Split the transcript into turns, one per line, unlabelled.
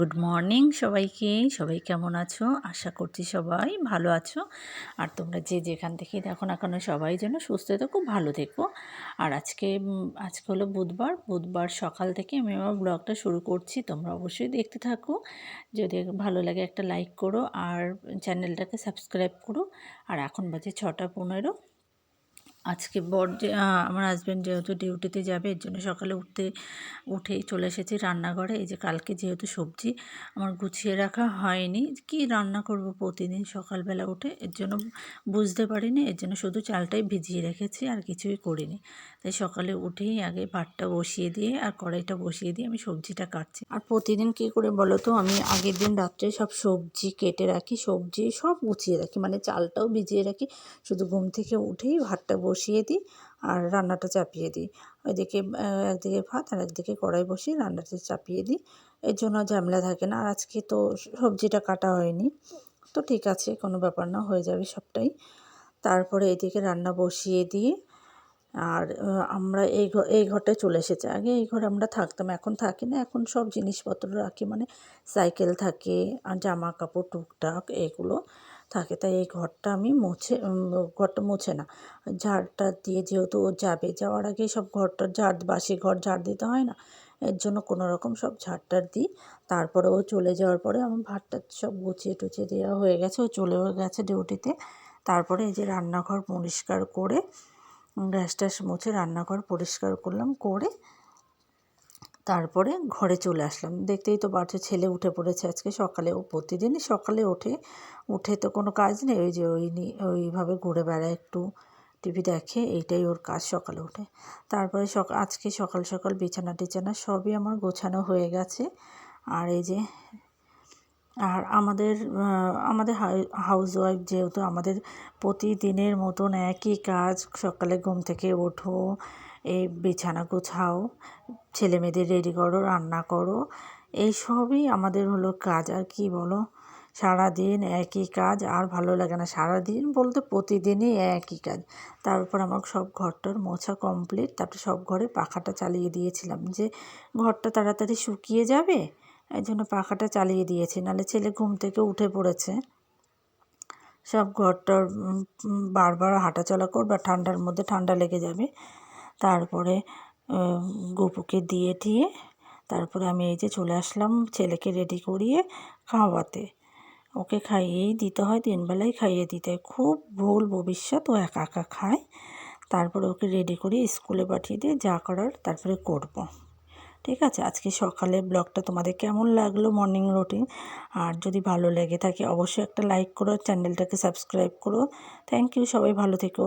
Good morning সবাইকে। সবাই কেমন আছো? আশা করছি সবাই ভালো আছো। আর তোমরা যে যেখান থেকে দেখো না কেন সবাই যেন সুস্থ থেকো ভালো থেকো। আর আজকে আজকে হলো বুধবার। বুধবার সকাল থেকে আমি আমার ব্লগটা শুরু করছি। তোমরা অবশ্যই দেখতে থাকো। যদি ভালো লাগে একটা লাইক করো আর চ্যানেলটাকে সাবস্ক্রাইব করো। আর এখন বাজে ছটা পনেরো। আজকে বর আমার হাজব্যান্ড যেহেতু ডিউটিতে যাবে, এর জন্য সকালে উঠতে উঠেই চলে এসেছি রান্নাঘরে। এই যে কালকে যেহেতু সবজি, আমার গুছিয়ে রাখা হয়নি। কি রান্না করব প্রতিদিন সকালবেলা উঠে? এর জন্য বুঝতে পারিনি। এর জন্য শুধু চালটাই ভিজিয়ে রেখেছি, আর কিছুই করিনি। তাই সকালে উঠেই আগে ভাতটা বসিয়ে দিয়ে, আর কড়াইটা বসিয়ে দিয়ে আমি সবজিটা কাটছি। আর প্রতিদিন কী করে বলো তো, আমি আগের দিন রাত্রে সব সবজি কেটে রাখি, সবজি সব গুছিয়ে রাখি। মানে চালটাও ভিজিয়ে রাখি। শুধু ঘুম থেকে উঠেই ভাতটা বসিয়ে দিই আর রান্নাটা চাপিয়ে দিই। ওইদিকে একদিকে ভাত আর একদিকে কড়াই বসিয়ে রান্নাটা চাপিয়ে দিই। এর জন্য ঝামেলা থাকে না। আর আজকে তো সবজিটা কাটা হয়নি। তো ঠিক আছে, কোনো ব্যাপার না, হয়ে যাবে সবটাই। তারপরে এদিকে রান্না বসিয়ে দিয়ে আর আমরা এই এই ঘরটায় চলে এসেছি। আগে এই ঘরে আমরা থাকতাম, এখন থাকি না। এখন সব জিনিসপত্র রাখি মানে সাইকেল থাকে, আর জামা কাপড়, টুকটাক, এগুলো। থাকে। তাই এই ঘরটা আমি মুছে ঘরটা মুছে না। ঝাড়টা দিয়ে যেহেতু ও যাবে, যাওয়ার আগে সব ঘরটা ঝাড়, বাসি ঘর ঝাড় দিতে হয় না। এর জন্য কোনো রকম সব ঝাড়টার দিই। তারপরে ও চলে যাওয়ার পরে আমার ভাতটা সব গুছিয়ে টুচিয়ে দেওয়া হয়ে গেছে। ও চলেও গেছে ডিউটিতে। তারপরে এই যে রান্নাঘর পরিষ্কার করে গ্যাস ট্যাস মুছে রান্নাঘর পরিষ্কার করলাম, করে তারপরে ঘরে চলে আসলাম। দেখতেই তো পারছ ছেলে উঠে পড়েছে আজকে সকালে। ও প্রতিদিনই সকালে ওঠে। উঠে তো কোনো কাজ নেই। ওই যে ওই ওইভাবে ঘুরে বেড়ায় একটু টিভি দেখে। এইটাই ওর কাজ সকালে উঠে। তারপরে সক আজকে সকাল সকাল বিছানা টিছানা সবই আমার গোছানো হয়ে গেছে। আর এই যে আর আমাদের আমাদের হাউস ওয়াইফ যেহেতু আমাদের প্রতিদিনের মতন একই কাজ, সকালে ঘুম থেকে ওঠো এই বিছানা গোছাও, ছেলে মেয়েদের রেডি করো, রান্না করো, এই সবই আমাদের হলো কাজ। আর কি বলো? সারাদিন একই কাজ, আর ভালো লাগে না। সারাদিন বলতে প্রতিদিনই একই কাজ। তারপর আমার সব ঘরটার মোছা কমপ্লিট তারপর সব ঘরে পাখাটা চালিয়ে দিয়েছিলাম যে, ঘরটা তাড়াতাড়ি শুকিয়ে যাবে? এই জন্য পাখাটা চালিয়ে দিয়েছি। নাহলে ছেলে ঘুম থেকে উঠে পড়েছে। সব ঘরটার বারবার হাঁটাচলা করবে ঠান্ডার মধ্যে ঠান্ডা লেগে যাবে। তারপরে গপুকে দিয়ে টিয়ে তারপরে আমি এই যে চলে আসলাম ছেলেকে রেডি করিয়ে খাওয়াতে। ওকে খাইয়েই দিতে হয় তিনবেলাই খাইয়ে দিতে। হয় খুব ভুল ভবিষ্যৎ, ও একা একা খায়। তারপরে ওকে রেডি করে স্কুলে পাঠিয়ে দিয়ে যা করার তারপরে করব। ঠিক আছে? আজকে সকালে ব্লগটা তোমাদের কেমন লাগল মর্নিং রুটিন আর যদি ভালো লেগে থাকে, অবশ্যই একটা লাইক করো চ্যানেলটাকে সাবস্ক্রাইব করো। থ্যাংক ইউ সবাই ভালো থেকো।